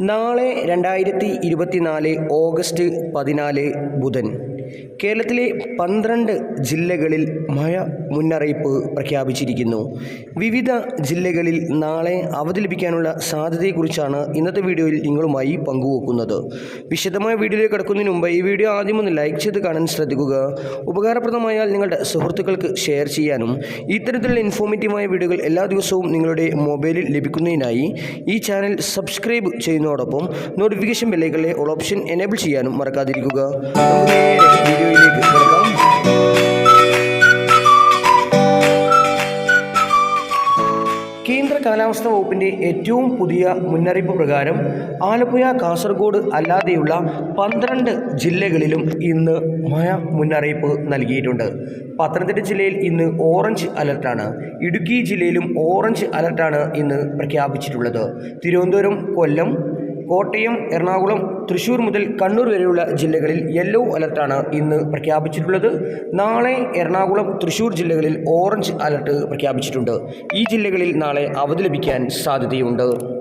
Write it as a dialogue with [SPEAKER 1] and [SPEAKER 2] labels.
[SPEAKER 1] നാളെ രണ്ടായിരത്തി ഇരുപത്തിനാല് ഓഗസ്റ്റ് പതിനാല് ബുധൻ. കേരളത്തിലെ പന്ത്രണ്ട് ജില്ലകളിൽ മഴ മുന്നറിയിപ്പ് പ്രഖ്യാപിച്ചിരിക്കുന്നു. വിവിധ ജില്ലകളിൽ നാളെ അവധി ലഭിക്കാനുള്ള സാധ്യതയെക്കുറിച്ചാണ് ഇന്നത്തെ വീഡിയോയിൽ നിങ്ങളുമായി പങ്കുവെക്കുന്നത്. വിശദമായ വീഡിയോയിലേക്ക് കിടക്കുന്നതിന് മുമ്പ് ഈ വീഡിയോ ആദ്യം ഒന്ന് ലൈക്ക് ചെയ്ത് കാണാൻ ശ്രദ്ധിക്കുക. ഉപകാരപ്രദമായാൽ നിങ്ങളുടെ സുഹൃത്തുക്കൾക്ക് ഷെയർ ചെയ്യാനും ഇത്തരത്തിലുള്ള ഇൻഫോർമേറ്റീവായ വീഡിയോകൾ എല്ലാ ദിവസവും നിങ്ങളുടെ മൊബൈലിൽ ലഭിക്കുന്നതിനായി ഈ ചാനൽ സബ്സ്ക്രൈബ് ചെയ്യുന്നതോടൊപ്പം നോട്ടിഫിക്കേഷൻ ബെല്ലൈക്കളിലെ ഓൾ ഓപ്ഷൻ എനേബിൾ ചെയ്യാനും മറക്കാതിരിക്കുക. വീഡിയോയിലേക്ക് കേന്ദ്ര കാലാവസ്ഥാ വകുപ്പിന്റെ ഏറ്റവും പുതിയ മുന്നറിയിപ്പ് പ്രകാരം ആലപ്പുഴ കാസർഗോഡ് അല്ലാതെയുള്ള പന്ത്രണ്ട് ജില്ലകളിലും ഇന്ന് മഴ മുന്നറിയിപ്പ് നൽകിയിട്ടുണ്ട്. പത്തനംതിട്ട ജില്ലയിൽ ഇന്ന് ഓറഞ്ച് അലർട്ടാണ്. ഇടുക്കി ജില്ലയിലും ഓറഞ്ച് അലർട്ടാണ് ഇന്ന് പ്രഖ്യാപിച്ചിട്ടുള്ളത്. തിരുവനന്തപുരം കൊല്ലം കോട്ടയം എറണാകുളം തൃശ്ശൂർ മുതൽ കണ്ണൂർ വരെയുള്ള ജില്ലകളിൽ യെല്ലോ അലർട്ടാണ് ഇന്ന് പ്രഖ്യാപിച്ചിട്ടുള്ളത്. നാളെ എറണാകുളം തൃശ്ശൂർ ജില്ലകളിൽ ഓറഞ്ച് അലർട്ട് പ്രഖ്യാപിച്ചിട്ടുണ്ട്. ഈ ജില്ലകളിൽ നാളെ അവധി ലഭിക്കാൻ സാധ്യതയുണ്ട്.